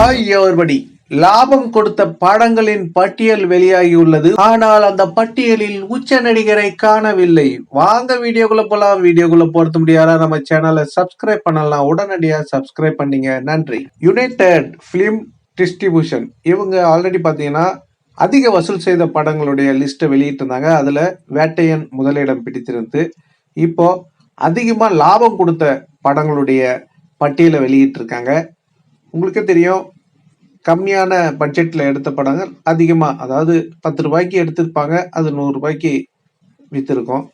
Hi everybody லாபம் கொடுத்த படங்களின் பட்டியல் வெளியாகியுள்ளது. ஆனால் அந்த பட்டியலில் உச்ச நடிகரை காணவில்லை. வாங்க வீடியோக்குள்ள போலாம். வீடியோக்குள்ள போறது முடியாத? நம்ம சேனலை சப்ஸ்கிரைப் பண்ணலாம். உடனடியா சப்ஸ்கிரைப் பண்ணீங்க. நன்றி. யுனைடெட் பிலிம் டிஸ்ட்ரிபியூஷன் இவங்க ஆல்ரெடி பார்த்தீங்கன்னா அதிக வசூல் செய்த படங்களுடைய லிஸ்ட்டை வெளியிட்டிருந்தாங்க. அதில் வேட்டையன் முதலிடம் பிடித்திருந்து இப்போ அதிகமாக லாபம் கொடுத்த படங்களுடைய பட்டியலை வெளியிட்டிருக்காங்க. உங்களுக்கே தெரியும் கம்மியான பட்ஜெட்டில் எடுத்த படங்கள் அதிகமாக அதாவது பத்து ரூபாய்க்கு எடுத்திருப்பாங்க அது நூறுரூபாய்க்கு விற்றுருக்கும்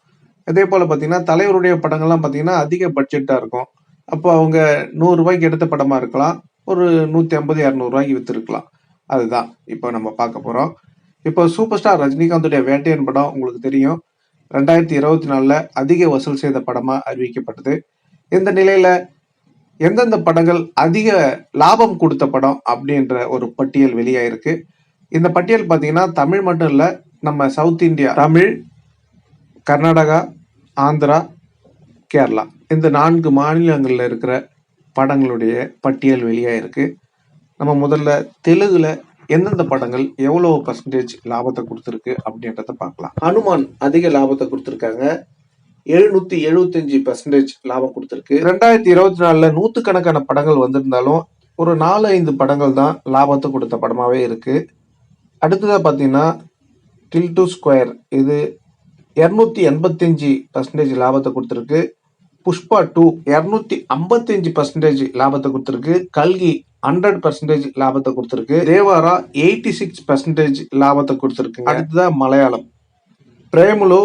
அதே போல் பார்த்தீங்கன்னா தலைவருடைய படங்கள்லாம் பார்த்தீங்கன்னா அதிக பட்ஜெட்டாக இருக்கும். அப்போ அவங்க நூறுரூபாய்க்கு எடுத்த படமாக இருக்கலாம் ஒரு நூற்றி ஐம்பது இரநூறுவாய்க்கு விற்றுருக்கலாம் அதுதான் இப்போ நம்ம பார்க்க போகிறோம் இப்போ சூப்பர் ஸ்டார் ரஜினிகாந்துடைய வேட்டையன் படம் உங்களுக்கு தெரியும். ரெண்டாயிரத்தி இருபத்தி நாலில் அதிக வசூல் செய்த படமாக அறிவிக்கப்பட்டது. இந்த நிலையில் எந்தெந்த படங்கள் அதிக லாபம் கொடுத்த படம் அப்படின்ற ஒரு பட்டியல் வெளியாயிருக்கு. இந்த பட்டியல் பார்த்தீங்கன்னா தமிழ் மட்டும் இல்லை நம்ம சவுத் இந்தியா தமிழ் கர்நாடகா ஆந்திரா கேரளா. இந்த நான்கு மாநிலங்களில் இருக்கிற படங்களுடைய பட்டியல் வெளியாயிருக்கு. நம்ம முதல்ல தெலுங்குல எந்தெந்த படங்கள் எவ்வளோ பர்சன்டேஜ் லாபத்தை கொடுத்துருக்கு அப்படின்றத பார்க்கலாம். ஹனுமான் அதிக லாபத்தை கொடுத்துருக்காங்க. எழுநூத்தி எழுபத்தஞ்சு பர்சன்டேஜ் லாபம் கொடுத்துருக்கு. ரெண்டாயிரத்தி இருபத்தி நாலுல நூத்துக்கணக்கான படங்கள் வந்திருந்தாலும் ஒரு நாலு ஐந்து படங்கள் தான் லாபத்தை கொடுத்த படமாவே இருக்கு. அடுத்ததாக பார்த்தீங்கன்னா டில் டு ஸ்கொயர் இது இரநூத்தி எண்பத்தஞ்சு பர்சன்டேஜ் லாபத்தை கொடுத்துருக்கு. புஷ்பா டூ இரநூத்தி ஐம்பத்தஞ்சு பர்சன்டேஜ் லாபத்தை கொடுத்துருக்கு. கல்கி ஹண்ட்ரட் பர்சன்டேஜ் லாபத்தை கொடுத்துருக்கு. தேவாரா எயிட்டி சிக்ஸ் பர்சன்டேஜ் லாபத்தை கொடுத்துருக்கு அடுத்ததாக மலையாளம். பிரேமலு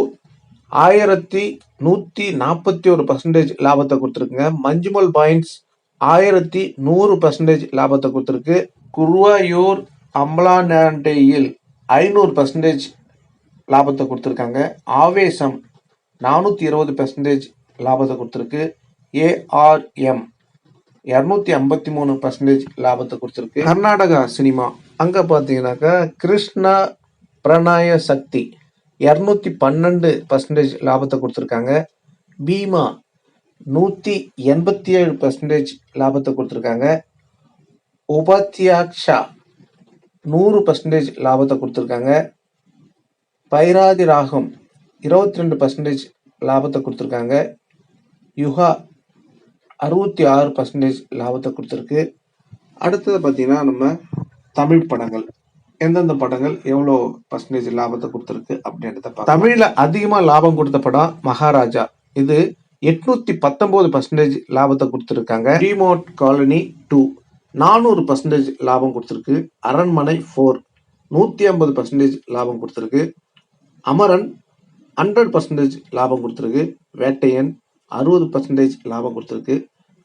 ஆயிரத்தி நூத்தி நாற்பத்தி ஒரு பர்சன்டேஜ் லாபத்தை கொடுத்துருக்குங்க. மஞ்சுமல் பாயிண்ட்ஸ் ஆயிரத்தி நூறு பர்சன்டேஜ் லாபத்தை கொடுத்துருக்கு. குருவாயூர் அம்லாண்டேயில் ஐநூறு பர்சன்டேஜ் லாபத்தை கொடுத்துருக்காங்க. ஆவேசம் நானூற்றி இருபது பர்சன்டேஜ் லாபத்தை கொடுத்துருக்கு. ஏஆர்எம் இரநூத்தி ஐம்பத்தி மூணு பர்சன்டேஜ் லாபத்தை கொடுத்துருக்கு. கர்நாடகா சினிமா. அங்கே பார்த்தீங்கன்னாக்கா கிருஷ்ணா பிரணாய சக்தி. இரநூத்தி பன்னெண்டு பர்சன்டேஜ் லாபத்தை கொடுத்துருக்காங்க. பீமா நூற்றி எண்பத்தி ஏழு பர்சன்டேஜ் லாபத்தை கொடுத்துருக்காங்க. உபாத்தியாக்ஷா நூறு பர்சன்டேஜ் லாபத்தை கொடுத்துருக்காங்க. பைராதி ராகம் இருபத்தி ரெண்டு பர்சன்டேஜ் லாபத்தை கொடுத்துருக்காங்க. யுகா அறுபத்தி ஆறு பர்சன்டேஜ் லாபத்தை கொடுத்துருக்கு. அடுத்தது பார்த்தீங்கன்னா நம்ம தமிழ் படங்கள். எந்தெந்த படங்கள் எவ்வளோ பர்சன்டேஜ் லாபத்தை கொடுத்துருக்கு அப்படின்றத தமிழில் அதிகமாக லாபம் கொடுத்த படம் மகாராஜா. இது எட்நூத்தி பத்தொன்பது பர்சன்டேஜ் லாபத்தை கொடுத்துருக்காங்க. ரிமோட் காலனி டூ நானூறு பர்சன்டேஜ் லாபம் கொடுத்துருக்கு. அரண்மனை ஃபோர் நூற்றி ஐம்பது பர்சன்டேஜ் லாபம் கொடுத்துருக்கு. அமரன் ஹண்ட்ரட் பர்சன்டேஜ் லாபம் கொடுத்துருக்கு. வேட்டையன் அறுபது பர்சன்டேஜ் லாபம் கொடுத்துருக்கு.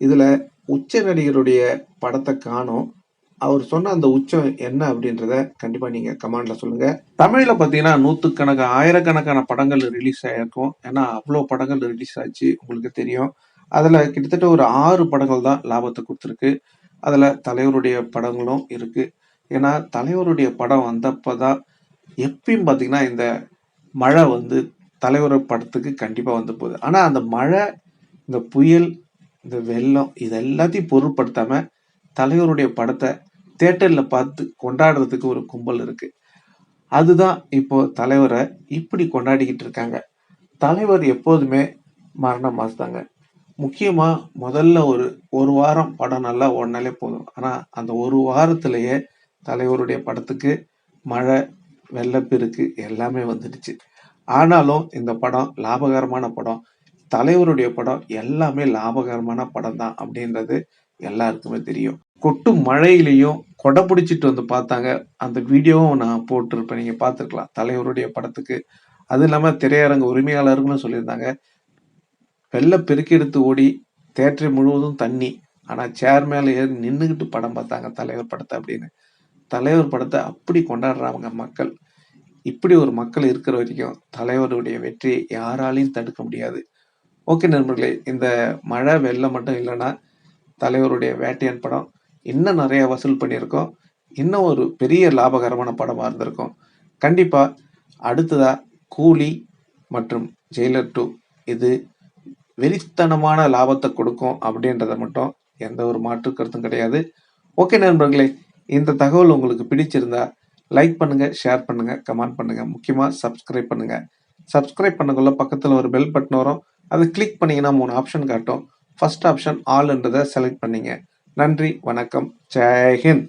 இதில் உச்ச நடிகருடைய படத்தை காணும். அவர் சொன்ன அந்த உச்சம் என்ன அப்படின்றத கண்டிப்பாக நீங்கள் கமெண்டில் சொல்லுங்கள் தமிழில் பார்த்தீங்கன்னா நூற்றுக்கணக்கான ஆயிரக்கணக்கான படங்கள் ரிலீஸ் ஆகிருக்கும் ஏன்னா அவ்வளோ படங்கள் ரிலீஸ் ஆச்சு உங்களுக்கு தெரியும். அதில் கிட்டத்தட்ட ஒரு ஆறு படங்கள் தான் லாபத்தை கொடுத்துருக்கு. அதில் தலைவருடைய படங்களும் இருக்குது ஏன்னா தலைவருடைய படம் வந்தப்போ தான் எப்பயும் பார்த்தீங்கன்னா இந்த மழை வந்து தலைவர் படத்துக்கு கண்டிப்பாக வந்து போகுது. ஆனால் அந்த மழை இந்த புயல் இந்த வெள்ளம் இது எல்லாத்தையும் பொருட்படுத்தாம தலைவருடைய படத்தை தேட்டரில் பார்த்து கொண்டாடுறதுக்கு ஒரு கும்பல் இருக்கு. அதுதான் இப்போ தலைவரை இப்படி கொண்டாடிக்கிட்டு இருக்காங்க. தலைவர் எப்போதுமே மரணம் மாசுதாங்க. முக்கியமா முதல்ல ஒரு ஒரு வாரம் படம் நல்லா ஓடினாலே போதும். ஆனா அந்த ஒரு வாரத்திலேயே தலைவருடைய படத்துக்கு மழை வெள்ளப்பெருக்கு எல்லாமே வந்துடுச்சு. ஆனாலும் இந்த படம் லாபகரமான படம் தலைவருடைய படம் எல்லாமே லாபகரமான படம் தான் அப்படின்றது எல்லாருக்குமே தெரியும். கொட்டும் மழையிலையும் கொடை பிடிச்சிட்டு வந்து பார்த்தாங்க. அந்த வீடியோவும் நான் போட்டிருப்பேன். நீங்க பார்த்துருக்கலாம். தலைவருடைய படத்துக்கு. அது இல்லாமல் திரையரங்கு உரிமையாளர்களும் சொல்லியிருந்தாங்க. வெள்ள பெருக்கெடுத்து ஓடி தேட்டரை முழுவதும் தண்ணி. ஆனால் சேர் மேலே ஏறி நின்றுக்கிட்டு படம் பார்த்தாங்க தலைவர் படத்தை அப்படின்னு. தலைவர் படத்தை அப்படி கொண்டாடுறாங்க மக்கள். இப்படி ஒரு மக்கள் இருக்கிற வரைக்கும் தலைவருடைய வெற்றியை யாராலையும் தடுக்க முடியாது. ஓகே நண்பர்களே இந்த மழை வெள்ளம் மட்டும் இல்லைன்னா தலைவருடைய வேட்டையன் படம் இன்னும் நிறைய வசூல் பண்ணியிருக்கோம். இன்னும் ஒரு பெரிய லாபகரமான படமாக இருந்திருக்கும். கண்டிப்பாக அடுத்ததாக கூலி மற்றும் ஜெயிலர் டூ இது வெறித்தனமான லாபத்தை கொடுக்கும் அப்படின்றத மட்டும் எந்த ஒரு மாற்று கருத்தும் கிடையாது. ஓகே நண்பர்களே இந்த தகவல் உங்களுக்கு பிடிச்சிருந்தா லைக் பண்ணுங்கள் ஷேர் பண்ணுங்கள் கமெண்ட் பண்ணுங்கள் முக்கியமாக சப்ஸ்கிரைப் பண்ணுங்கள் சப்ஸ்கிரைப் பண்ணக்குள்ள பக்கத்தில் ஒரு பெல் பட்டன் வரும். அதை கிளிக் பண்ணிங்கன்னா மூணு ஆப்ஷன் காட்டும். ஃபர்ஸ்ட் ஆப்ஷன் ஆல்ன்றதை செலக்ட் பண்ணீங்க. நன்றி வணக்கம் ஜெய்ஹிந்த்